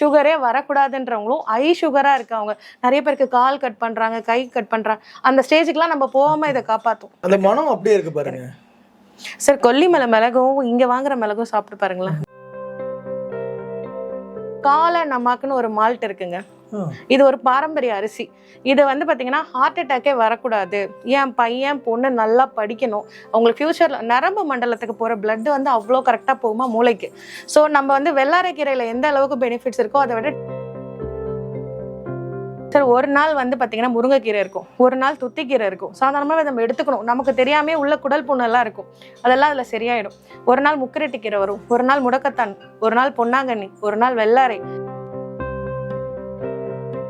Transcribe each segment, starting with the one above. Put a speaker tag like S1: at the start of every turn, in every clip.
S1: சுகரே வரக்கூடாதுன்றவங்களும் ஐ சுகரா இருக்கவங்க. நிறைய பேருக்கு கால் கட் பண்றாங்க கை கட் பண்றாங்க. அந்த ஸ்டேஜுக்குலாம் நம்ம போகாம இதை காப்பாத்தும்
S2: அந்த மனம் அப்படியே இருக்கு பாருங்க.
S1: சார் கொல்லிமலை மிளகும் இங்க வாங்குற மிளகும் சாப்பிட்டு பாருங்களேன். காலை நமாக்குன்னு ஒரு மால்ட் இருக்குங்க. இது ஒரு பாரம்பரிய அரிசி. இது வந்து பார்த்தீங்கன்னா ஹார்ட் அட்டாக்கே வரக்கூடாது. என் பையன் பொண்ணு நல்லா படிக்கணும். அவங்களுக்கு ஃப்யூச்சரில் நரம்பு மண்டலத்துக்கு போகிற பிளட் வந்து அவ்வளோ கரெக்டாக போகுமா மூளைக்கு? ஸோ நம்ம வந்து வெள்ளாரைக்கீரையில் எந்த அளவுக்கு பெனிஃபிட்ஸ் இருக்கோ அதை விட சார் ஒரு நாள் வந்து பார்த்தீங்கன்னா முருங்கைக்கீரை இருக்கும். ஒரு நாள் துத்திக்கீரை இருக்கும். சாதாரணமாக நம்ம எடுத்துக்கணும். நமக்கு தெரியாமே உள்ள குடல் புண்ணெல்லாம் இருக்கும். அதெல்லாம் அதில் சரியாயிடும். ஒரு நாள் முக்கரட்டிக்கீரை வரும். ஒரு நாள் முடக்கத்தான். ஒரு நாள் பொன்னாங்கண்ணி. ஒரு நாள் வெள்ளாரை.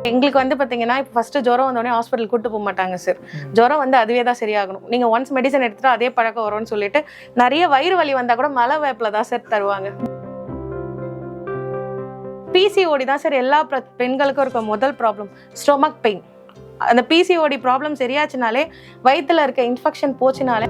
S1: எங்களுக்கு வந்து பார்த்தீங்கன்னா இப்போ ஃபஸ்ட்டு ஜுரம் வந்தோடனே ஹாஸ்பிட்டல் கூட்டு போக மாட்டாங்க சார் ஜுரம் வந்து அதுவே தான் சரியாகணும். நீங்கள் ஒன்ஸ் மெடிசன் எடுத்துட்டு அதே பழக்கம் வரும்னு சொல்லிட்டு நிறைய வயிறு வலி வந்தால் கூட மலை வேப்பில் தான் சார் தருவாங்க. பிசிஓடி தான் சார் எல்லா பெண்களுக்கும் இருக்க முதல் ப்ராப்ளம் ஸ்டொமக் பெயின் அந்த பிசிஓடி ப்ராப்ளம் சரியாச்சுனாலே வயிற்றில் இருக்க இன்ஃபெக்ஷன் போச்சுனாலே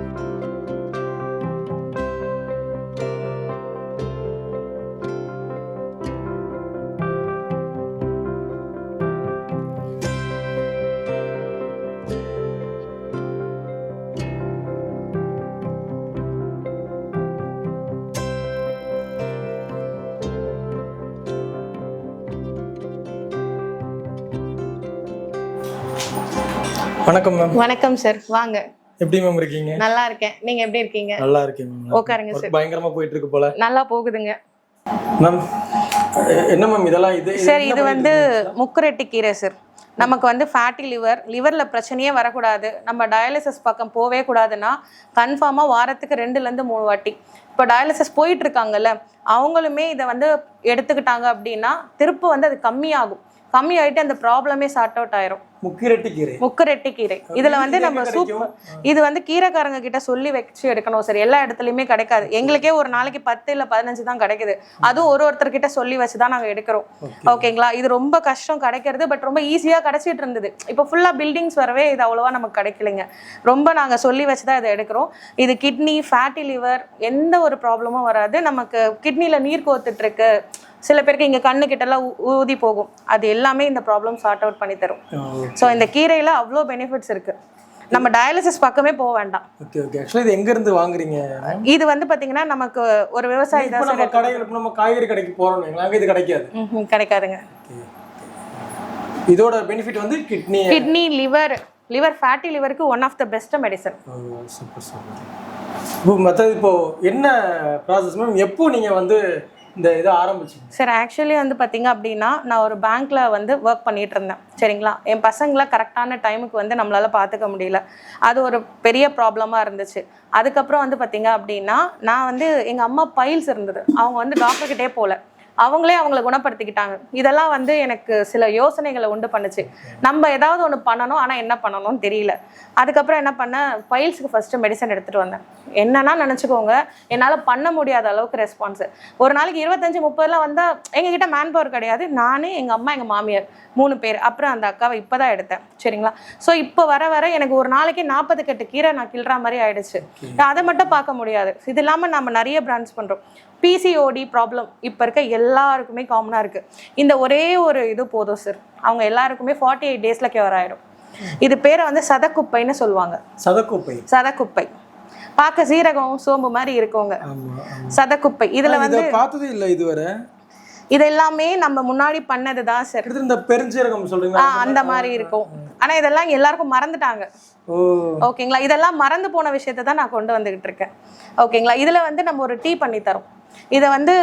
S2: வணக்கம் மேம்
S1: வணக்கம் சார் வாங்க.
S2: எப்படி மேம் இருக்கீங்க?
S1: நல்லா இருக்கேன். நீங்க எப்படி இருக்கீங்க?
S2: நல்லா இருக்கேன் மேம்
S1: உட்காருங்க சார்
S2: பயங்கரமா போயிட்டு இருக்கு போல.
S1: நல்லா போகுதுங்க.
S2: மேம் என்ன மேம் இதெல்லாம் இது
S1: சார் இது வந்து முக்குரெட்டி கீரை சார் நமக்கு வந்து ஃபேட்டி லிவர் லிவரில் பிரச்சனையே வரக்கூடாது. நம்ம டயாலிசிஸ் பக்கம் போவே கூடாதுன்னா கன்ஃபார்மாக வாரத்துக்கு ரெண்டுலேருந்து மூணு வாட்டி. இப்போ டயாலிசிஸ் போயிட்டு இருக்காங்கல்ல அவங்களுமே இதை வந்து எடுத்துக்கிட்டாங்க அப்படின்னா திருப்பு வந்து அது கம்மியாகும். கம்மியாயிட்டு அந்த ப்ராப்ளமே சார்ட் அவுட் ஆயிரும்.
S2: முக்கிரட்டி கீரை
S1: முக்குரெட்டி கீரை இதுல வந்து நம்ம சூப்? இது வந்து கீரைக்காரங்க கிட்ட சொல்லி வச்சு எடுக்கணும் சார். எல்லா இடத்துலயுமே கிடைக்காது. எங்களுக்கே ஒரு நாளைக்கு பத்து இல்ல பதினஞ்சு தான் கிடைக்குது. அதுவும் ஒரு ஒருத்தர் கிட்ட சொல்லி வச்சு தான் நாங்க எடுக்கிறோம். ஓகேங்களா? இது ரொம்ப கஷ்டம் கிடைக்கிறது பட் ரொம்ப ஈஸியா கிடைச்சிட்டு இருந்தது. இப்போ ஃபுல்லா பில்டிங்ஸ் வரவே இது அவ்வளவா நமக்கு கிடைக்கலைங்க. ரொம்ப நாங்க சொல்லி வச்சு தான் இதை எடுக்கிறோம். இது கிட்னி ஃபேட்டி லிவர் எந்த ஒரு ப்ராப்ளமும் வராது. நமக்கு கிட்னில நீர் கோத்துட்டு இருக்கு. சில பேருக்கு இங்க கண்ணு கிட்ட எல்லாம் ஊ- ஊதி போகும். அது எல்லாமே இந்த ப்ராப்ளம் சார்ட் அவுட் பண்ணி தரும். ஸோ இந்த கீரையில அவ்வளோ பெனிஃபிட்ஸ் இருக்கு. நம்ம டயாலிசிஸ் பக்கமே போக வேண்டாம்.
S2: ஓகே ஓகே ஆக்சுவலி இது எங்க இருந்து வாங்குறீங்க
S1: இது வந்து பாத்தீங்கன்னா நமக்கு ஒரு விவசாயி தான்
S2: நம்ம இப்போ நம்ம காய்கறி கடைக்கு போறோம் அங்க இது கிடைக்காது.
S1: கிடைக்காதுங்க.
S2: இதோட பெனிஃபிட் வந்து kidney
S1: kidney liver liver fatty லிவருக்கு one of the best medicine
S2: super super இப்போ மற்றது இப்போ என்ன ப்ராசஸ் மேம் எப்போ நீங்க வந்து இந்த இதை ஆரம்பிச்சு.
S1: சார் ஆக்சுவலி வந்து பார்த்தீங்க அப்படின்னா நான் ஒரு பேங்க்ல வந்து ஒர்க் பண்ணிட்டு இருந்தேன். சரிங்களா? என் பசங்களை கரெக்டான டைமுக்கு வந்து நம்மளால பார்த்துக்க முடியல. அது ஒரு பெரிய ப்ராப்ளமாக இருந்துச்சு. அதுக்கப்புறம் வந்து பார்த்தீங்க அப்படின்னா நான் வந்து எங்கள் அம்மா பைல்ஸ் இருந்தது. அவங்க வந்து டாக்டர்கிட்டே போகல அவங்களே அவங்கள குணப்படுத்திக்கிட்டாங்க. இதெல்லாம் வந்து எனக்கு சில யோசனைகளை உண்டு பண்ணுச்சு. நம்ம ஏதாவது ஒன்று பண்ணணும் ஆனால் என்ன பண்ணணும்னு தெரியல. அதுக்கப்புறம் என்ன பண்ணேன்? பைல்ஸுக்கு ஃபஸ்ட்டு மெடிசன் எடுத்துகிட்டு வந்தேன். என்னன்னா நினச்சிக்கோங்க என்னால் பண்ண முடியாத அளவுக்கு ரெஸ்பான்ஸ் ஒரு நாளைக்கு இருபத்தஞ்சு முப்பதுலாம் வந்தால் எங்ககிட்ட மேன் பவர் கிடையாது. நான் எங்கள் அம்மா எங்கள் மாமியார் மூணு பேர். அப்புறம் அந்த அக்காவை இப்போ தான் எடுத்தேன். சரிங்களா? ஸோ இப்போ வர வர எனக்கு ஒரு நாளைக்கு நாற்பது கட்டு கீரை நான் கிள்ற மாதிரி ஆயிடுச்சு. அதை மட்டும் பார்க்க முடியாது. இது இல்லாமல் நம்ம நிறைய பிராண்ட்ஸ் பண்ணுறோம் பிசிஓடி ப்ராப்ளம் இப்போ இருக்க எல்லாருக்குமே காமனாக இருக்குது இந்த ஒரே ஒரு இது போதும் சார் அவங்க எல்லாருக்குமே ஃபார்ட்டி எயிட் டேஸில் கியூர் ஆயிடும். இது பேரை வந்து சதக்குப்பைன்னு சொல்லுவாங்க.
S2: சதக்குப்பை.
S1: சதக்குப்பை. பார்க்க சீரகம் சோம்பு மாதிரி
S2: ஆமா
S1: சதக்குப்பை. இதுல வந்து
S2: பார்த்ததே இல்லை இதுவரை.
S1: இது எல்லாமே நம்ம முன்னாடி பண்ணது தான் சார்
S2: இந்த பெருஞ்சீரகம்
S1: ஆ
S2: சொல்றீங்களா
S1: அந்த மாதிரி இருக்கும். ஆனா இதெல்லாம் எல்லாருக்கும் மறந்துட்டாங்க. ஓகேங்களா? இதெல்லாம் மறந்து போன விஷயத்தை தான் நான் கொண்டு வந்துகிட்டு இருக்கேன். ஓகேங்களா? இதுல வந்து நம்ம ஒரு டீ பண்ணி தரோம். இதை வந்து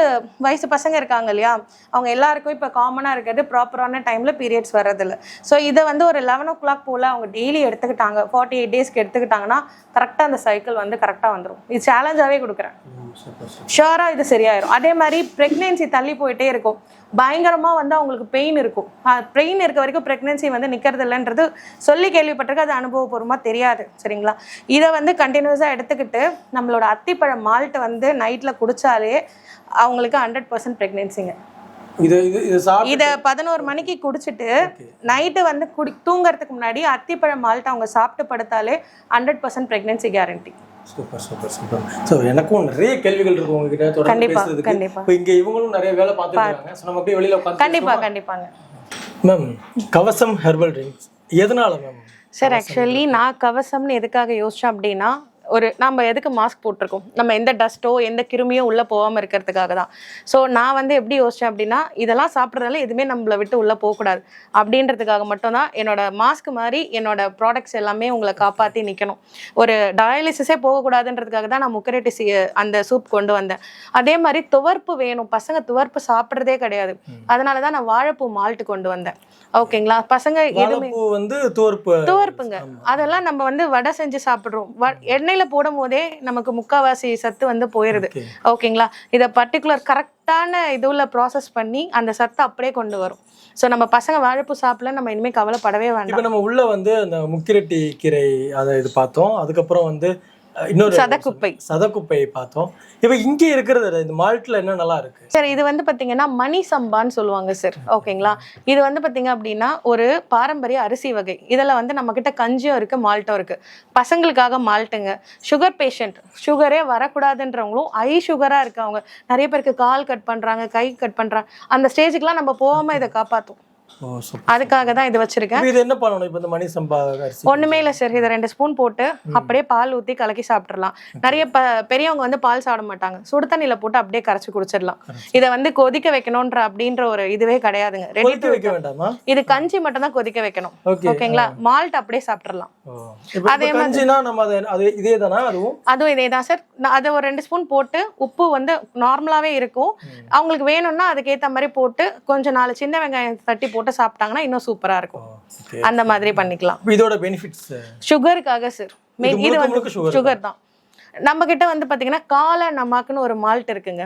S1: வயசு பசங்க இருக்காங்க இல்லையா? அவங்க எல்லாருக்கும் இப்போ காமனாக இருக்கிறது ப்ராப்பரான டைமில் பீரியட்ஸ் வர்றதில்ல. ஸோ இதை வந்து ஒரு லெவன் ஓ கிளாக் போல் அவங்க டெய்லி எடுத்துக்கிட்டாங்க. ஃபார்ட்டி எயிட் டேஸ்க்கு எடுத்துக்கிட்டாங்கன்னா கரெக்டாக அந்த சைக்கிள் வந்து கரெக்டாக வந்துடும் இது சேலஞ்சாகவே கொடுக்குறேன். ஷுவராக இது சரியாயிரும். அதே மாதிரி ப்ரெக்னென்சி தள்ளி போயிட்டே இருக்கும். பயங்கரமாக வந்து அவங்களுக்கு பெயின் இருக்கும். பெயின் இருக்க வரைக்கும் ப்ரெக்னென்சி வந்து நிற்கிறது இல்லைன்றது சொல்லி கேள்விப்பட்டிருக்கு அது அனுபவபூர்வமாக தெரியாது. சரிங்களா? இதை வந்து கண்டினியூஸாக எடுத்துக்கிட்டு நம்மளோட அத்திப்பழம் மால்ட்டை வந்து நைட்டில் குடிச்சாலே அவங்களுக்கு ஹண்ட்ரட் பர்சன்ட் ப்ரெக்னென்சிங்க
S2: இது
S1: பதினோரு மணிக்கு குடிச்சிட்டு நைட்டு வந்து குடி தூங்குறதுக்கு முன்னாடி அத்திப்பழம் மால்ட் அவங்க சாப்பிட்டு படுத்தாலே hundred percent pregnancy guarantee
S2: super super super. So எனக்கும் நிறைய கேள்விகள் இருக்கு உங்ககிட்ட தொடர்ந்து
S1: கண்டிப்பா,
S2: பேசுறதுக்கு. இப்போ இங்க இவங்களும் நிறைய வேலை பார்த்துருக்காங்க. ஸோ நம்ம அப்படியே வெளியில உட்காந்து
S1: கண்டிப்பா கண்டிப்பாங்க.
S2: மேம் கவசம் ஹெர்பல் ட்ரிங்க்ஸ் எதனால மேம்
S1: சார் ஆக்சுவலி நான் கவசம்னு எதுக்காக யோசிச்சேன் அப்படின்னா ஒரு நம்ம எதுக்கு மாஸ்க் போட்டிருக்கோம்? நம்ம எந்த டஸ்ட்டோ எந்த கிருமியோ உள்ளே போகாமல் இருக்கிறதுக்காக தான். ஸோ நான் வந்து எப்படி யோசிச்சேன் அப்படின்னா இதெல்லாம் சாப்பிட்றதால எதுவுமே நம்மளை விட்டு உள்ளே போகக்கூடாது. அப்படின்றதுக்காக மட்டும்தான் என்னோட மாஸ்க் மாதிரி என்னோட ப்ராடக்ட்ஸ் எல்லாமே உங்களை காப்பாற்றி நிற்கணும் ஒரு டயாலிசிஸே போகக்கூடாதுன்றதுக்காக தான் நான் முக்கரேட்டி சி அந்த சூப் கொண்டு வந்தேன். அதே மாதிரி துவர்ப்பு வேணும். பசங்க துவர்ப்பு சாப்பிட்றதே கிடையாது. அதனால தான் நான் வாழைப்பூ மால்ட்டு கொண்டு வந்தேன். ஓகேங்களா? பசங்க எதுவுமே
S2: வந்து தோற்பு
S1: துவர்ப்புங்க. அதெல்லாம் நம்ம வந்து வடை செஞ்சு சாப்பிடுறோம். வ- எண்ணெயில போடும் போதே நமக்கு முக்காவாசி சத்து வந்து போயிருது. ஓகேங்களா? இதை பர்டிகுலர் கரெக்டான இதுல ப்ராசஸ் பண்ணி அந்த சத்தை அப்படியே கொண்டு வரும். ஸோ நம்ம பசங்க வாழைப்பூ சாப்பிடல நம்ம இனிமே கவலைப்படவே வேண்டாம்.
S2: இப்போ நம்ம உள்ள வந்து அந்த முக்கிரட்டி கீரை அதை இது பார்த்தோம். அதுக்கப்புறம் வந்து இன்னொரு
S1: சதக்குப்பை.
S2: சதக்குப்பை. பார்த்தோம். இப்போ இங்க இருக்கிறது இந்த மால்ட்ல என்ன நல்லா இருக்கு?
S1: சார் இது வந்து பாத்தீங்கன்னா மணி சம்பான்னு சொல்லுவாங்க சார். ஓகேங்களா? இது வந்து பாத்தீங்க அப்படின்னா ஒரு பாரம்பரிய அரிசி வகை. இதில் வந்து நம்ம கிட்ட கஞ்சியும் இருக்கு மால்ட்டும் இருக்கு. பசங்களுக்காக மால்ட்டுங்க. சுகர் பேஷண்ட் சுகரே வரக்கூடாதுன்றவங்களும் ஐ சுகரா இருக்கவங்க. நிறைய பேருக்கு கால் கட் பண்றாங்க கை கட் பண்றாங்க அந்த ஸ்டேஜுக்குலாம் நம்ம போகாம இதை
S2: சூப்பர்
S1: அதுக்காக தான் இது வச்சிருக்கேன்.
S2: இது என்ன பண்ணணும்? இப்போ இந்த மணி சம்பா
S1: ஒண்ணுமே இல்லை சார். இதை ரெண்டு ஸ்பூன் போட்டு அப்படியே பால் ஊற்றி கலக்கி சாப்பிட்றலாம் நிறைய ப பெரியவங்க வந்து பால் சாப்பிட மாட்டாங்க. சுடு தண்ணியில போட்டு அப்படியே கரைச்சி குடிச்சிடலாம். இதை வந்து கொதிக்க வைக்கணுன்ற அப்படின்ற ஒரு இதுவே கிடையாதுங்க. ரெடி
S2: வைக்க வேண்டாமா?
S1: இது கஞ்சி மட்டும் தான் கொதிக்க வைக்கணும்.
S2: ஓகே
S1: ஓகேங்களா? மால்ட் அப்படியே சாப்பிட்றலாம் அதே
S2: கஞ்சினா நம்ம அதை இதே தானா அதுவும்?
S1: அதுவும் இதே தான் சார். அதை ஒரு ரெண்டு ஸ்பூன் போட்டு உப்பு வந்து நார்மலாவே இருக்கும். அவங்களுக்கு வேணும்னா அதுக்கேத்த மாதிரி போட்டு கொஞ்சம் நாலு சின்ன வெங்காயம் தட்டி போட்டு சாப்பிட்டாங்கன்னா இன்னும் சூப்பரா இருக்கும். அந்த மாதிரி பண்ணிக்கலாம்.
S2: இதோட பெனிஃபிட்ஸ்
S1: சுகருக்காக சார்
S2: இது
S1: இது வந்து சுகர் தான். நம்ம கிட்ட வந்து பாத்தீங்கன்னா கால நமாக்குன்னு ஒரு மால்ட் இருக்குங்க.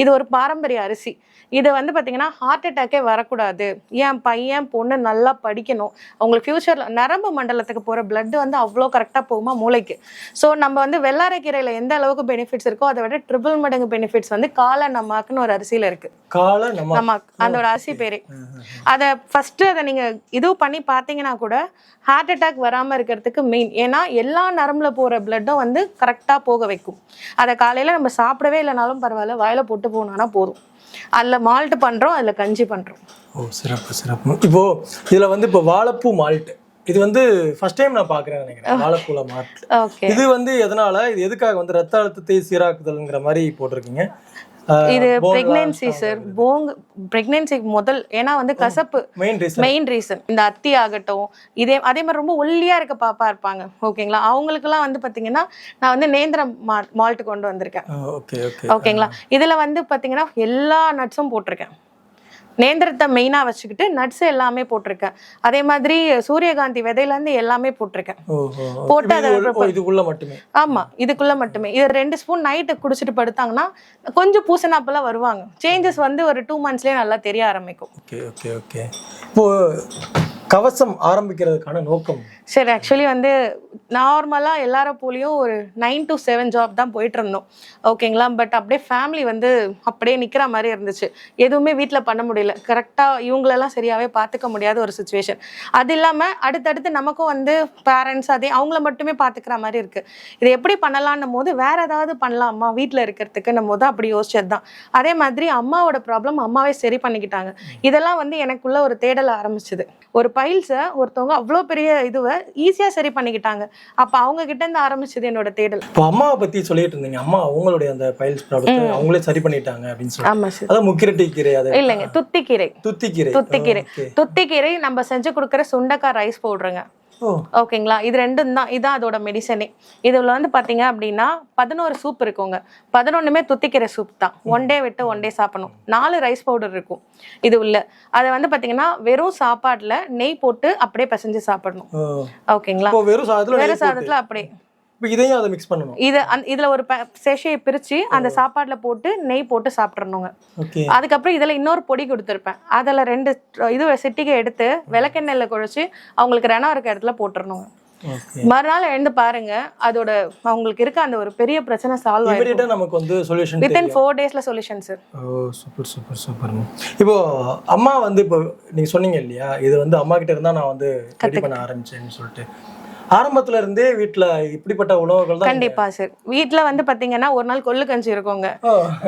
S1: இது ஒரு பாரம்பரிய அரிசி. இது வந்து பாத்தீங்கன்னா ஹார்ட் அட்டாக்கே வரக்கூடாது. என் பையன் பொண்ணு நல்லா படிக்கணும். அவங்களுக்கு ஃபியூச்சர்ல நரம்பு மண்டலத்துக்கு போற blood வந்து அவ்வளோ கரெக்டாக போகுமா மூளைக்கு? ஸோ நம்ம வந்து வெள்ளாரைக்கீரையில எந்த அளவுக்கு பெனிஃபிட்ஸ் இருக்கோ அதை விட ட்ரிபிள் மடங்கு பெனிஃபிட்ஸ் வந்து கால நமாக்குன்னு ஒரு அரிசியில இருக்கு.
S2: காலை
S1: நமாக். அதோட அரிசி பேரே. அதை ஃபர்ஸ்ட் அதை நீங்க இது பண்ணி பார்த்தீங்கன்னா கூட ஹார்ட் அட்டாக் வராம இருக்கிறதுக்கு மெயின் ஏன்னா எல்லா நரம்புல போற பிளட்டும் வந்து கரெக்டா போக வைக்கும். அதை காலையில நம்ம சாப்பிடவே இல்லைனாலும் பரவாயில்ல வாயில போட்டு போனோம்னா போதும். அதில் மால்ட் பண்றோம் அதுல கஞ்சி பண்றோம்.
S2: ஓ சிறப்பு சிறப்பு. இப்போ இதுல வந்து இப்போ வாழைப்பூ மால்ட் இது வந்து ஃபர்ஸ்ட் டைம் நான் பார்க்குறேன் நினைக்கிறேன். வாழைப்பூல மால்ட். இது வந்து எதனால இது எதுக்காக வந்து ரத்த அழுத்தத்தை சீராக்குதல்ங்கிற மாதிரி போட்டிருக்கீங்க?
S1: இது பிரெக்னென்சி சார் போங்க பிரெக்னென்சிக்கு முதல் ஏன்னா வந்து கசப்பு
S2: மெயின் ரீசன்
S1: இந்த அத்தி ஆகட்டும் இதே அதே மாதிரி ரொம்ப ஒல்லியா இருக்க பாப்பா இருப்பாங்க ஓகேங்களா? அவங்களுக்குலாம் வந்து பாத்தீங்கன்னா நான் வந்து நேந்திரம் மால்ட் கொண்டு வந்திருக்கேன்.
S2: Okay okay.
S1: ஓகேங்களா? இதுல வந்து பாத்தீங்கன்னா எல்லா நட்ஸும் போட்டிருக்கேன். நேந்திரத்தை மெயினா வச்சுக்கிட்டு நட்ஸ் எல்லாமே போட்டிருக்கேன். அதே மாதிரி சூரியகாந்தி விதையில இருந்து எல்லாமே போட்டிருக்கேன். போட்டு அதை
S2: இதுக்குள்ள மட்டுமே.
S1: ஆமா இதுக்குள்ள மட்டுமே. இது ரெண்டு ஸ்பூன் நைட்டு குடிச்சிட்டு படுத்தாங்கன்னா கொஞ்சம் பூசணாப்பெல்லாம் வருவாங்க. சேஞ்சஸ் வந்து ஒரு டூ மந்த்ஸ்லயே நல்லா தெரிய ஆரம்பிக்கும்.
S2: ஓகே ஓகே ஓகே இப்போ கவசம் ஆரம்பிக்கிறதுக்கான நோக்கம்?
S1: சரி ஆக்சுவலி வந்து நார்மலாக எல்லார போலியும் ஒரு நைன் டு செவன் ஜாப் தான் போயிட்டு இருந்தோம் ஓகேங்களா பட் அப்படியே ஃபேமிலி வந்து அப்படியே நிற்கிற மாதிரி இருந்துச்சு. எதுவுமே வீட்டில் பண்ண முடியல. கரெக்டாக இவங்களெல்லாம் சரியாகவே பார்த்துக்க முடியாத ஒரு சுச்சுவேஷன் அது இல்லாமல் அடுத்தடுத்து நமக்கும் வந்து பேரண்ட்ஸ் அதே அவங்கள மட்டுமே பார்த்துக்கிற மாதிரி இருக்குது இது எப்படி பண்ணலான்னும் போது வேற ஏதாவது பண்ணலாமா வீட்டில் இருக்கிறதுக்குன்னும் போது அப்படி யோசிச்சது தான் அதே மாதிரி அம்மாவோட ப்ராப்ளம் அம்மாவே சரி பண்ணிக்கிட்டாங்க. இதெல்லாம் வந்து எனக்குள்ள ஒரு தேடல் ஆரம்பிச்சது. ஒரு பைல்ஸை ஒருத்தவங்க அவ்வளோ பெரிய இதுவை ஈஸியாக சரி பண்ணிக்கிட்டாங்க. அப்போ அவங்க கிட்ட இருந்து ஆரம்பிச்சது என்னோட தேடல்.
S2: இப்போ அம்மாவை பத்தி சொல்லிட்டு இருந்தீங்க. அம்மா அவங்களுடைய அந்த பைல்ஸ் ப்ராப்ளத்தை அவங்களே சரி பண்ணிட்டாங்க அப்படின்னு சொல்லி
S1: ஆமாம் சார்.
S2: அதான் முக்கிரட்டி கீரை அது.
S1: இல்லைங்க துத்திக்கீரை.
S2: துத்திக்கீரை.
S1: துத்திக்கீரை. துத்திக்கீரை நம்ம செஞ்சு கொடுக்குற சுண்டக்காய் ரைஸ் பவுடருங்க
S2: ஓ
S1: ஓகேங்களா? இது ரெண்டும் தான். இதான் அதோட மெடிசனே இதுல வந்து பாத்தீங்க அப்படின்னா பதினோரு சூப் இருக்குங்க. பதினொன்றுமே துத்திக்கீரை சூப் தான். ஒன் டே விட்டு ஒன் டே சாப்பிடணும். நாலு ரைஸ் பவுடர் இருக்கும். இது உள்ள. அதை வந்து பாத்தீங்கன்னா வெறும் சாப்பாட்டுல நெய் போட்டு அப்படியே பிசைஞ்சு சாப்பிடணும். ஓகேங்களா?
S2: வெறும் சாதத்துல
S1: வேற
S2: நெய் போட்டு.
S1: சாதத்துல அப்படியே.
S2: இப்போ இதையும் அதை மிக்ஸ் பண்ணணும்.
S1: இது அந்த இதுல ஒரு சேஷையை பிரிச்சு அந்த சாப்பாடுல போட்டு நெய் போட்டு சாப்பிட்றணுங்க அதுக்கப்புறம் இதுல இன்னொரு பொடி கொடுத்துருப்பேன். அதுல ரெண்டு இது சிட்டிகை எடுத்து விளக்கெண்ணெயில குழைச்சு அவங்களுக்கு ரெனம் இருக்க இடத்துல போட்டுறணுங்க
S2: ஓகே.
S1: மறுநாள் எழுந்து பாருங்க அதோட அவங்களுக்கு இருக்க அந்த ஒரு பெரிய பிரச்சனை சால்வ் ஆயிடும்.
S2: இமீடியட்டா நமக்கு வந்து சொல்யூஷன்
S1: வித்தின் ஃபோர் டேஸ்ல solution sir
S2: oh super super super இப்போ அம்மா வந்து இப்போ நீங்க சொன்னீங்க இல்லையா இது வந்து அம்மா கிட்ட இருந்தா நான் வந்து ரெடி பண்ண ஆரம்பிச்சேன்னு சொல்லிட்டு. ஆரம்பத்துல இருந்தே வீட்ல இப்படிப்பட்ட உணவுகள் தான்
S1: கண்டிப்பா சார் வீட்ல வந்து பாத்தீங்கன்னா ஒரு நாள் கொள்ளு கஞ்சி இருக்குங்க.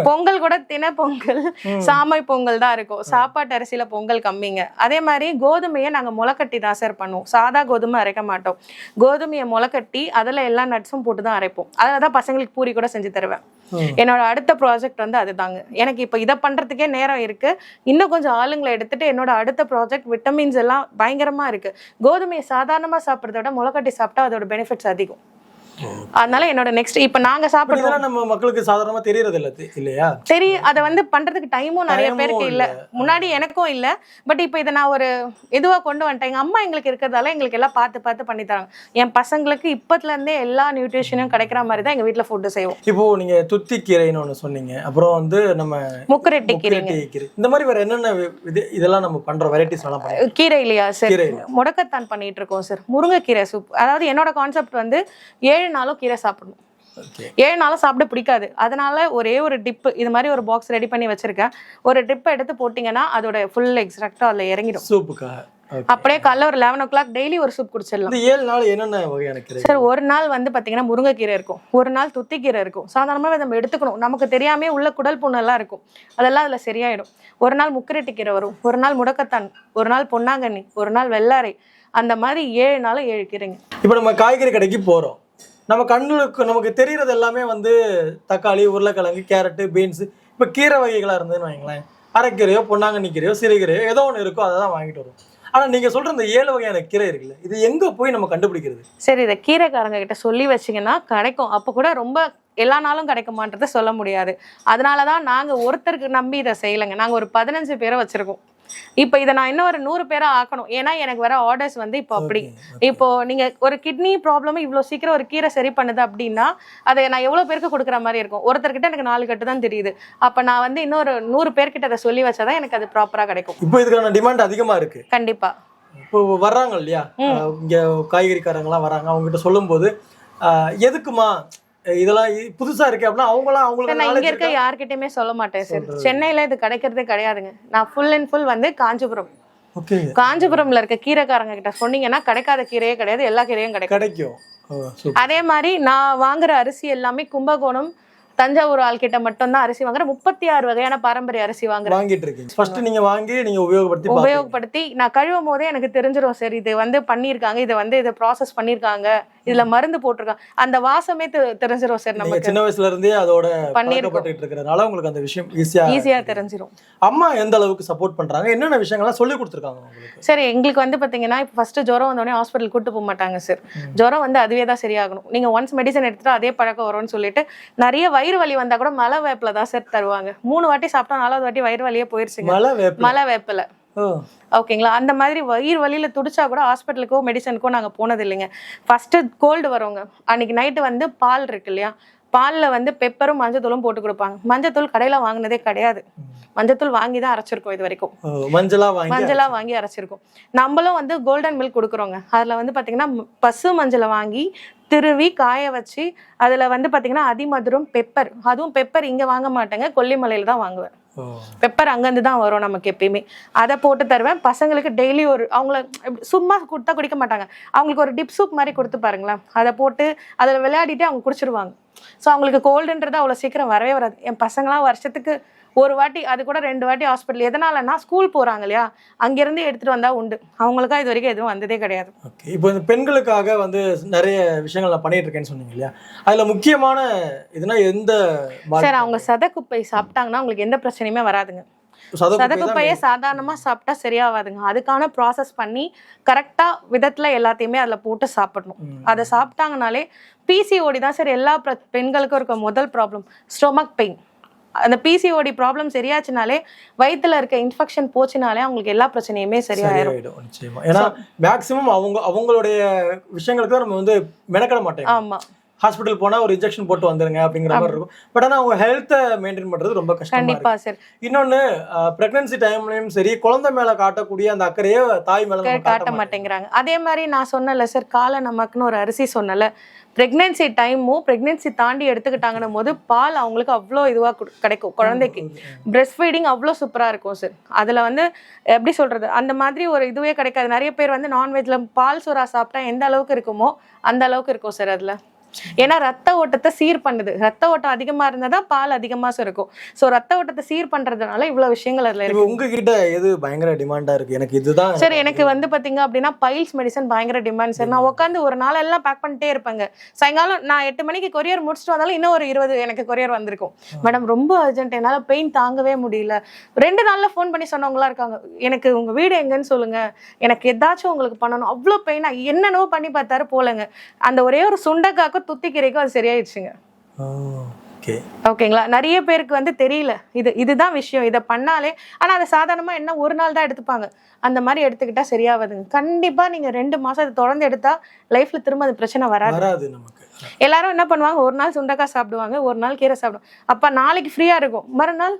S1: பொங்கல் கூட தின பொங்கல் சாமை பொங்கல் தான் இருக்கும். சாப்பாட்டு அரிசியில பொங்கல் கம்மிங்க. அதே மாதிரி கோதுமையை நாங்க முளைக்கட்டி தான் சார் பண்ணுவோம். சாதா கோதுமை அரைக்க மாட்டோம். கோதுமையை முளைக்கட்டி அதுல எல்லா நட்ஸும் போட்டு தான் அரைப்போம். அதில் தான் பசங்களுக்கு பூரி கூட செஞ்சு தருவேன். என்னோட அடுத்த ப்ராஜெக்ட் வந்து அதுதாங்க. எனக்கு இப்போ இதை பண்றதுக்கே நேரம் இருக்கு. இன்னும் கொஞ்சம் ஆளுங்களை எடுத்துட்டு என்னோட அடுத்த ப்ராஜெக்ட் விட்டமின்ஸ் எல்லாம் பயங்கரமா இருக்கு. கோதுமையை சாதாரணமா சாப்பிட்றத விட முளைக்கட்டி சாப்பிட்டா அதோட பெனிஃபிட்ஸ் அதிகம். அதனால என்னோட நெக்ஸ்ட் இப்போ நாங்க சாப்பிடுறோம்
S2: நம்ம மக்களுக்கு சாதாரணமா தெரியறது இல்ல இல்லையா?
S1: சரி அதை வந்து பண்றதுக்கு டைமும் நிறைய பேருக்கு இல்ல. முன்னாடி எனக்கும் இல்ல. பட் இப்போ இதை நான் ஒரு இதுவா கொண்டு வந்துட்டேன். எங்க அம்மா எங்களுக்கு இருக்கிறதால எங்களுக்கு எல்லாம் பார்த்து பார்த்து பண்ணி தராங்க. என் பசங்களுக்கு இப்பத்துல இருந்தே எல்லா நியூட்ரிஷனும் கிடைக்கிற மாதிரி தான் எங்க வீட்ல ஃபுட்டு செய்வோம்.
S2: இப்போ நீங்க துத்தி கீரைன்னு ஒண்ணு சொன்னீங்க. அப்புறம் வந்து நம்ம
S1: முக்கரெட்டி
S2: கீரை. இந்த மாதிரி வேற என்னென்ன இதெல்லாம் நம்ம பண்ற வெரைட்டிஸ் எல்லாம்
S1: கீரை இல்லையா சார். முடக்கத்தான் பண்ணிட்டு இருக்கோம் சார் முருங்கைக்கீரை சூப் அதாவது என்னோட கான்செப்ட் வந்து ஏழு நாளும் கீரை சாப்பிடணும். ஏழு நாளும் சாப்பிட பிடிக்காது. அதனால ஒரே ஒரு டிப்பு இது மாதிரி ஒரு பாக்ஸ் ரெடி பண்ணி வச்சிருக்கேன். ஒரு டிப்பை எடுத்து போட்டிங்கன்னா அதோட ஃபுல் எக்ஸ்ட்ராக்டா அதுல இறங்கிடும்.
S2: சூப்புக்கா Okay.
S1: அப்படியே காலைல ஒரு லெவன் ஓ கிளாக் டெய்லி ஒரு சூப் குடிச்சிடலாம்.
S2: ஏழு நாள் என்னென்ன வகையான கீரை?
S1: சார் ஒரு நாள் வந்து பாத்தீங்கன்னா முருங்கைக்கீரை இருக்கும். ஒரு நாள் துத்திக்கீரை இருக்கும். சாதாரணமாவே நம்ம எடுத்துக்கணும். நமக்கு தெரியாமே உள்ள குடல் புண்ணெல்லாம் இருக்கும். அதெல்லாம் அதுல சரியாயிடும். ஒரு நாள் முக்கரெட்டி கீரை வரும். ஒரு நாள் முடக்கத்தான் ஒரு நாள் பொன்னாங்கண்ணி ஒரு நாள் வெள்ளாரை அந்த மாதிரி ஏழு நாளும் ஏழு கீரைங்க.
S2: இப்போ நம்ம காய்கறி கடைக்கு போறோம். நம்ம கண்ணுக்கு நமக்கு தெரிகிறது எல்லாமே வந்து தக்காளி உருளைக்கிழங்கு கேரட்டு பீன்ஸு. இப்போ கீரை வகைகளாக இருந்ததுன்னு வைங்களேன். அரைக்கீரையோ பொன்னாங்கண்ணி கீரையோ சிறுகீரையோ ஏதோ ஒன்று இருக்கோ அதை தான் வாங்கிட்டு வரும் ஆனா நீங்க சொல்ற இந்த ஏழு வகையான கீரை இருக்குல்ல இது எங்க போய் நம்ம கண்டுபிடிக்கிறது?
S1: சரி இதை கீரைக்காரங்க கிட்ட சொல்லி வச்சீங்கன்னா கிடைக்கும். அப்போ கூட ரொம்ப எல்லா நாளும் கிடைக்குமான்றத சொல்ல முடியாது. அதனால தான் நாங்கள் ஒருத்தருக்கு நம்பி இதை செய்யலைங்க. நாங்கள் ஒரு பதினஞ்சு பேரை வச்சுருக்கோம். இப்போ இதை நான் இன்னும் ஒரு நூறு பேரை ஆக்கணும். ஏன்னா எனக்கு வர ஆர்டர்ஸ் வந்து இப்போ அப்படி. இப்போ நீங்க ஒரு கிட்னி ப்ராப்ளம் இவ்வளோ சீக்கிரம் ஒரு கீரை சரி பண்ணுது அப்படின்னா அதை நான் எவ்வளோ பேருக்கு கொடுக்குற மாதிரி இருக்கும்? ஒருத்தர்கிட்ட எனக்கு நாலு கட்டு தான் தெரியுது. அப்போ நான் வந்து இன்னொரு நூறு பேர்கிட்ட அதை சொல்லி வச்சாதான் எனக்கு அது ப்ராப்பராக கிடைக்கும்.
S2: இப்போ இதுக்கான டிமாண்ட் அதிகமா இருக்கு.
S1: கண்டிப்பா.
S2: இப்போ வர்றாங்க இல்லையா? இங்க காய்கறிக்காரங்களாம் வராங்க. அவங்க கிட்ட சொல்லும்போது அஹ் எதுக்குமா இதெல்லாம் புதுசா இருக்கு அப்படின்னா அவங்களாம் அவங்களுக்கு
S1: நான் இங்க இருக்க? யார்கிட்டயுமே சொல்ல மாட்டேன் சார். சென்னையில இது கிடைக்கிறதே கிடையாதுங்க. நான் ஃபுல் அண்ட் ஃபுல் வந்து காஞ்சிபுரம். காஞ்சிபுரம்ல இருக்க கீரைக்காரங்க கிட்ட சொன்னீங்கன்னா கிடைக்காத கீரையே கிடையாது எல்லா கீரையும் கிடைக்கும்.
S2: கிடைக்கும்.
S1: அதே மாதிரி நான் வாங்குற அரிசி எல்லாமே கும்பகோணம் தஞ்சாவூர் ஆள்கிட்ட மட்டும்தான் அரிசி வாங்குறேன். முப்பத்தி ஆறு வகையான பாரம்பரிய அரிசி வாங்குறேன்.
S2: வாங்கிட்டு இருக்கீங்க ஃபர்ஸ்ட் நீங்க வாங்கி நீங்க உபயோகப்படுத்தி
S1: நான் கழுவும் போதே எனக்கு தெரிஞ்சிடும் சரி இது வந்து பண்ணியிருக்காங்க இதை வந்து இதை ப்ராசஸ் பண்ணியிருக்காங்க. இதுல மருந்து போட்டிருக்காங்க. அந்த வாசமே தெ- தெரிஞ்சிரும் சார்
S2: நீங்க
S1: நமக்கு.
S2: சின்ன வயசுல இருந்தே அதோட
S1: பண்ணியிருக்கோம்.
S2: பழக்கப்பட்டு இருக்கிறதுனால உங்களுக்கு அந்த விஷயம் ஈஸியா
S1: ஈஸியா தெரிஞ்சிரும்.
S2: அம்மா எந்த அளவுக்கு சப்போர்ட் பண்றாங்க? என்னென்ன விஷயங்கள்லாம் சொல்லி கொடுத்துருக்காங்க உங்களுக்கு?
S1: சரி எங்களுக்கு வந்து பாத்தீங்கன்னா இப்போ ஃபர்ஸ்ட் ஜுரம் வந்தோடனே ஹாஸ்பிட்டல் கூட்டு போக மாட்டாங்க சார். ஜுரம் வந்து அதுவே தான் சரியாகணும். நீங்க ஒன்ஸ் மெடிசன் எடுத்துட்டா அதே பழக்கம் வரும்னு சொல்லிட்டு நிறைய வயிறு வலி வந்தா கூட மலை வேப்பில தான் சார் தருவாங்க. மூணு வாட்டி சாப்பிட்டா நாலாவது வாட்டி வயிறு வலியே போயிருச்சுங்க. மலை வேப்பில? ஓகேங்களா? அந்த மாதிரி வயிறு வலியில துடிச்சா கூட ஹாஸ்பிட்டலுக்கோ மெடிசனுக்கோ நாங்க போனது இல்லைங்க. ஃபர்ஸ்ட் கோல்டு வருங்க. அன்னைக்கு நைட்டு வந்து பால் இருக்கு இல்லையா? பால்ல வந்து பெப்பரும் மஞ்சத்தூளும் போட்டு கொடுப்பாங்க. மஞ்சத்தூள் கடையில வாங்கினதே கிடையாது. மஞ்சத்தூள் வாங்கி தான் அரைச்சிருக்கோம் இது வரைக்கும்.
S2: மஞ்சளா வாங்கி
S1: மஞ்சளா வாங்கி அரைச்சிருக்கோம். நம்மளும் வந்து கோல்டன் மில்க் கொடுக்குறோங்க. அதுல வந்து பாத்தீங்கன்னா பசு மஞ்சளை வாங்கி திருவி காய வச்சு அதுல வந்து பாத்தீங்கன்னா அதிமதுரம் பெப்பர் அதுவும் பெப்பர் இங்க வாங்க மாட்டேங்க. கொல்லிமலையில தான் வாங்குவேன். பெப்பர் அங்கேருந்து தான் வரும் நமக்கு எப்பயுமே. அதை போட்டு தருவேன். பசங்களுக்கு டெய்லி ஒரு அவங்கள சும்மா கொடுத்தா குடிக்க மாட்டாங்க. அவங்களுக்கு ஒரு டிப் சூப் மாதிரி கொடுத்து பாருங்களேன். அதை போட்டு அதில் விளையாடிட்டு அவங்க குடிச்சிருவாங்க. ஸோ அவங்களுக்கு கோல்டுன்றது அவ்வளோ சீக்கிரம் வரவே வராது. என் பசங்களாம் வருஷத்துக்கு ஒரு வாட்டி அது கூட ரெண்டு வாட்டி ஹாஸ்பிட்டல் எதனாலன்னா ஸ்கூல் போகிறாங்க இல்லையா? அங்கேருந்து எடுத்துகிட்டு வந்தால் உண்டு. அவங்களுக்கா இது வரைக்கும் எதுவும் வந்ததே கிடையாது.
S2: ஓகே இப்போ இந்த பெண்களுக்காக வந்து நிறைய விஷயங்கள் நான் பண்ணிட்டு இருக்கேன்னு சொன்னீங்க இல்லையா? அதுல முக்கியமான இதுனா எந்த?
S1: சார் அவங்க சதக்குப்பை சாப்பிட்டாங்கன்னா அவங்களுக்கு எந்த பிரச்சனையுமே வராதுங்க. சதக்குப்பையை சாதாரணமா சாப்பிட்டா சரியாவாதுங்க. அதுக்கான ப்ராசஸ் பண்ணி கரெக்டா விதத்துல எல்லாத்தையுமே அதுல போட்டு சாப்பிடணும். அதை சாப்பிட்டாங்கனாலே பிசிஓடி தான் சார். எல்லா பெண்களுக்கும் இருக்க முதல் ப்ராப்ளம் ஸ்டொமக் பெயின் அந்த பிசிஓடி ப்ராப்ளம் சரியாச்சுனாலே வயித்துல இருக்க இன்ஃபெக்ஷன் போச்சுனாலே அவங்களுக்கு எல்லா பிரச்சனையுமே
S2: சரியாயிடும் நிச்சயமா. ஏன்னா மேக்சிமம் அவங்க அவங்களுடைய விஷயங்களுக்கு நம்ம வந்து மெனக்கட மாட்டேங்க.
S1: ஆமா.
S2: ஹாஸ்பிட்டல் போனா ஒரு இன்ஜெக்ஷன் போட்டு வந்துருங்க அப்படிங்கிற மாதிரி இருக்கும். பட் ஆனா அவங்க ஹெல்த்தை மெயின்டைன் பண்றது ரொம்ப
S1: கண்டிப்பா சார்
S2: இன்னொன்னு பிரெக்னன்சி டைம்லயும் சரி குழந்தை மேல காட்டக்கூடிய அந்த அக்கறையே தாய் மேல
S1: காட்ட மாட்டேங்கிறாங்க. அதே மாதிரி நான் சொன்னல சார் காலை நமக்குன்னு ஒரு அரிசி சொன்னல பிரெக்னன்சி டைமும் பிரெக்னன்சி தாண்டி எடுத்துக்கிட்டாங்கன்னும் போது பால் அவங்களுக்கு அவ்வளோ இதுவாக கிடைக்கும் குழந்தைக்கு. பிரெஸ்ட் ஃபீடிங் அவ்வளோ சூப்பராக இருக்கும் சார் அதில் வந்து எப்படி சொல்கிறது அந்த மாதிரி ஒரு இதுவே கிடைக்காது. நிறைய பேர் வந்து நான்வெஜ்ல பால் சுறா சாப்பிட்டா எந்த அளவுக்கு இருக்குமோ அந்த அளவுக்கு இருக்கும் சார் அதில். ஏன்னா ரத்த ஓட்டத்தை சீர் பண்ணுது. ரத்த ஓட்டம் அதிகமாக இருந்தால் தான் பால் அதிகமாக இருக்கும் ஸோ ரத்த ஓட்டத்தை சீர் பண்ணுறதுனால இவ்வளோ விஷயங்கள் அதில் இருக்கு.
S2: உங்ககிட்ட எது பயங்கர டிமாண்டா இருக்கு? எனக்கு இதுதான்
S1: சார் எனக்கு வந்து பாத்தீங்க அப்படின்னா பைல்ஸ் மெடிசன் பயங்கர டிமாண்ட். சார் நான் உட்காந்து ஒரு நாள் எல்லாம் பேக் பண்ணிட்டே இருப்பேங்க. சாயங்காலம் நான் எட்டு மணிக்கு கொரியர் முடிச்சுட்டு வந்தாலும் இன்னும் ஒரு இருபது எனக்கு கொரியர் வந்திருக்கும். மேடம் ரொம்ப அர்ஜென்ட். என்னால் பெயின் தாங்கவே முடியல. ரெண்டு நாள்ல ஃபோன் பண்ணி சொன்னவங்களா இருக்காங்க. எனக்கு உங்க வீடு எங்கன்னு சொல்லுங்க. எனக்கு ஏதாச்சும் உங்களுக்கு பண்ணணும். அவ்வளோ பெயினா என்னென்னவோ பண்ணி பார்த்தாரு போலங்க. அந்த ஒரே ஒரு சுண்டைக்காக்கும் துத்திக்கீரைக்கும் அது சரியாயிடுச்சுங்க.
S2: ஓகே.
S1: ஓகேங்களா? நிறைய பேருக்கு வந்து தெரியல. இது இதுதான் விஷயம். இதை பண்ணாலே ஆனா அதை சாதாரணமா என்ன ஒரு நாள் தான் எடுத்துப்பாங்க. அந்த மாதிரி எடுத்துக்கிட்டா சரியாவதுங்க கண்டிப்பா நீங்க ரெண்டு மாசம் அதை தொடர்ந்து எடுத்தா லைஃப்ல திரும்ப அது பிரச்சனை வராது. எல்லாரும் என்ன பண்ணுவாங்க? ஒரு நாள் சுண்டக்காய் சாப்பிடுவாங்க ஒரு நாள் கீரை சாப்பிடுவாங்க. அப்ப நாளைக்கு ஃப்ரீயா இருக்கும். மறுநாள்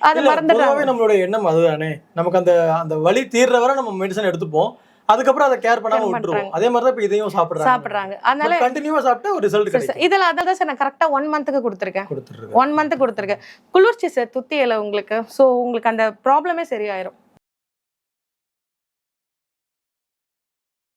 S1: அது மறந்துடுறாங்க.
S2: நம்மளுடைய எண்ணம் அதுதானே. நமக்கு அந்த அந்த வலி தீர்ற வரை நம்ம மெடிசன் எடுத்துப்போம். அதுக்கப்புறம் அதை கேர் பண்ணாம விட்டுருவோம். அதே மாதிரி தான் இப்ப இதையும் சாப்பிடுறாங்க.
S1: சாப்பிடுறாங்க. அதனால
S2: கண்டினியூவா சாப்பிட்டா ஒரு ரிசல்ட் கிடைக்கும்.
S1: இதுல அதான் சார் நான் கரெக்டா ஒன் மந்த்துக்கு கொடுத்துருக்கேன்.
S2: கொடுத்துருக்கு
S1: ஒன் மந்த் கொடுத்துருக்கேன். குளிர்ச்சி சார் துத்தி இலை உங்களுக்கு. ஸோ உங்களுக்கு அந்த ப்ராப்ளமே சரியாயிரும்.